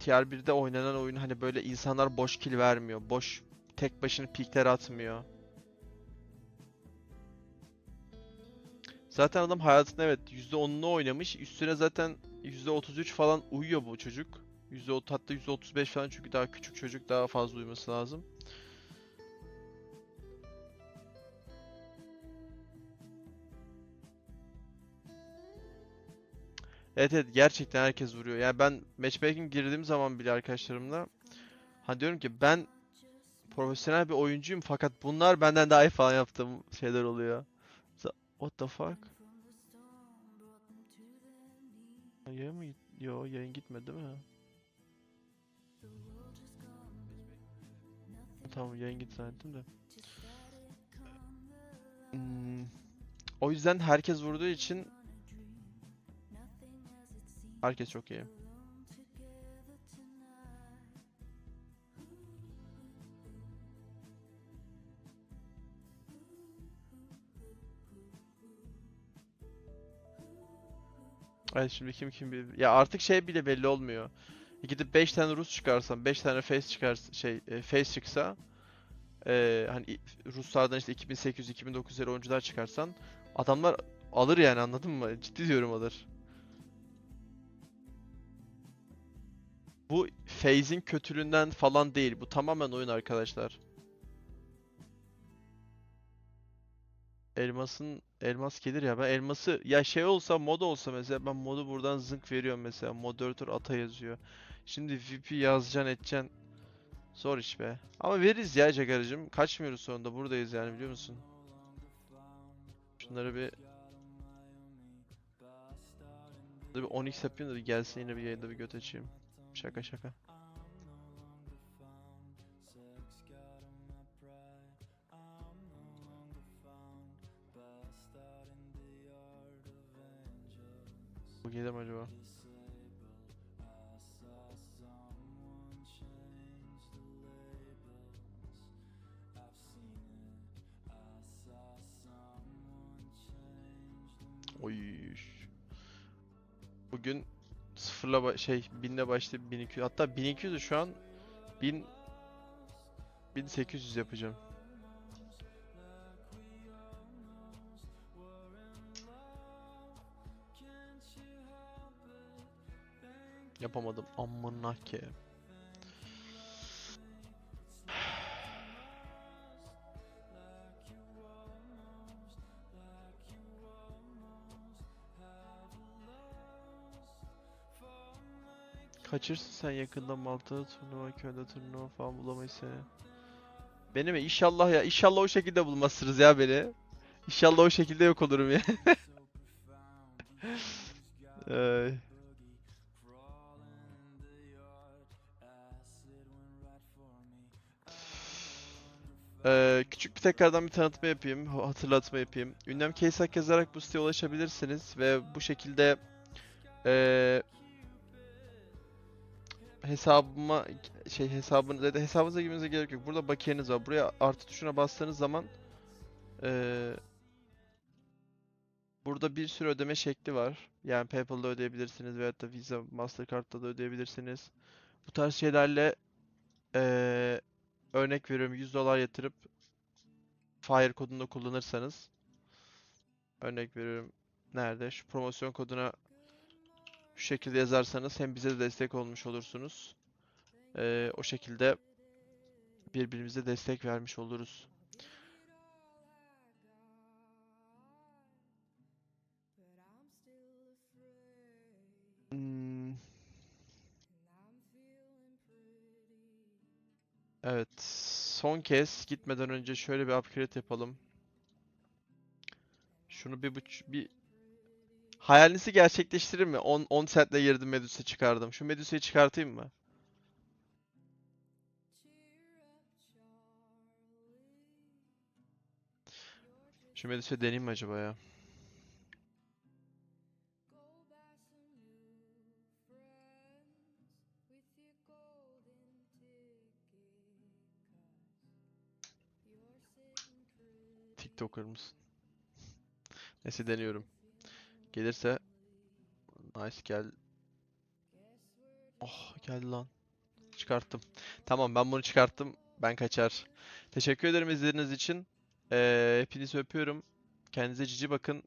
Tier 1'de oynanan oyun hani böyle insanlar boş kill vermiyor. Boş tek başına pikler atmıyor. Zaten adam hayatında evet %10'unu oynamış. Üstüne zaten %33 falan uyuyor bu çocuk. %30 hatta %35 falan çünkü daha küçük çocuk daha fazla uyuması lazım. Evet evet gerçekten herkes vuruyor. Yani ben matchmaking girdiğim zaman bile arkadaşlarımla hani diyorum ki ben profesyonel bir oyuncuyum fakat bunlar benden daha iyi falan yaptığım şeyler oluyor. What the fuck? Yayın mı? Yo yayın gitmedi değil mi? Tamam yayın gitti zannettim de. Hmm, O yüzden herkes vurduğu için herkes çok iyi. Evet şimdi kim kim bir ya artık şey bile belli olmuyor. Gidip 5 tane Rus çıkarsan, 5 tane face çıkar şey face çıksa e, hani Ruslardan işte 2800 2900 lira oyuncular çıkarsan adamlar alır yani anladın mı? Ciddi diyorum alır. Bu phase'in kötülüğünden falan değil. Bu tamamen oyun arkadaşlar. Elmasın elmas gelir ya ben elması ya şey olsa mod olsa mesela ben modu buradan zınk veriyorum mesela moderatör ata yazıyor. Şimdi VP yazacaksın edeceksin zor iş be. Ama veririz ya Cagar'cığım kaçmıyoruz sonunda buradayız yani biliyor musun? Şunları bir Dur bir 10x yapayım da bir gelsin yine bir yayında bir göt açayım. Şaka şaka. Bu gelir mi acaba? Oy. Bugün sıfırla şey binle başlayıp 1200 hatta 1200'ü şu an 1000 1800 yapacağım. Yapamadım. Amına ke. Kaçırsın sen yakında Malta turnuva, köyde turnuva falan bulamayız seni. Beni mi? İnşallah ya. İnşallah o şekilde bulmazsınız ya beni. İnşallah o şekilde yok olurum ya. Ay. Ee, küçük bir tekrardan bir tanıtma yapayım, ha- hatırlatma yapayım. Ünlem Keysak yazarak bu siteye ulaşabilirsiniz ve bu şekilde ee, hesabıma şey hesabınıza ya da hesabınıza girmenize gerek yok. Burada bakiyeniz var. Buraya artı tuşuna bastığınız zaman ee, burada bir sürü ödeme şekli var. Yani PayPal'da ödeyebilirsiniz veyahut da Visa, Mastercard'da da ödeyebilirsiniz. Bu tarz şeylerle ee, örnek veriyorum 100 dolar yatırıp Fire kodunu kullanırsanız örnek veriyorum nerede şu promosyon koduna şu şekilde yazarsanız hem bize de destek olmuş olursunuz. Ee, o şekilde birbirimize destek vermiş oluruz. Hmm. Evet, son kez gitmeden önce şöyle bir upgrade yapalım. Şunu bir bir hayalinizi gerçekleştirir mi? 10 10 centle girdim Medusa çıkardım. Şu Medusa'yı çıkartayım mı? Şu Medusa'yı deneyeyim mi acaba ya? TikToker mısın? Neyse deniyorum. Gelirse nice gel. Oh geldi lan. Çıkarttım. Tamam ben bunu çıkarttım. Ben kaçar. Teşekkür ederim izlediğiniz için. Ee, hepinizi öpüyorum. Kendinize cici bakın.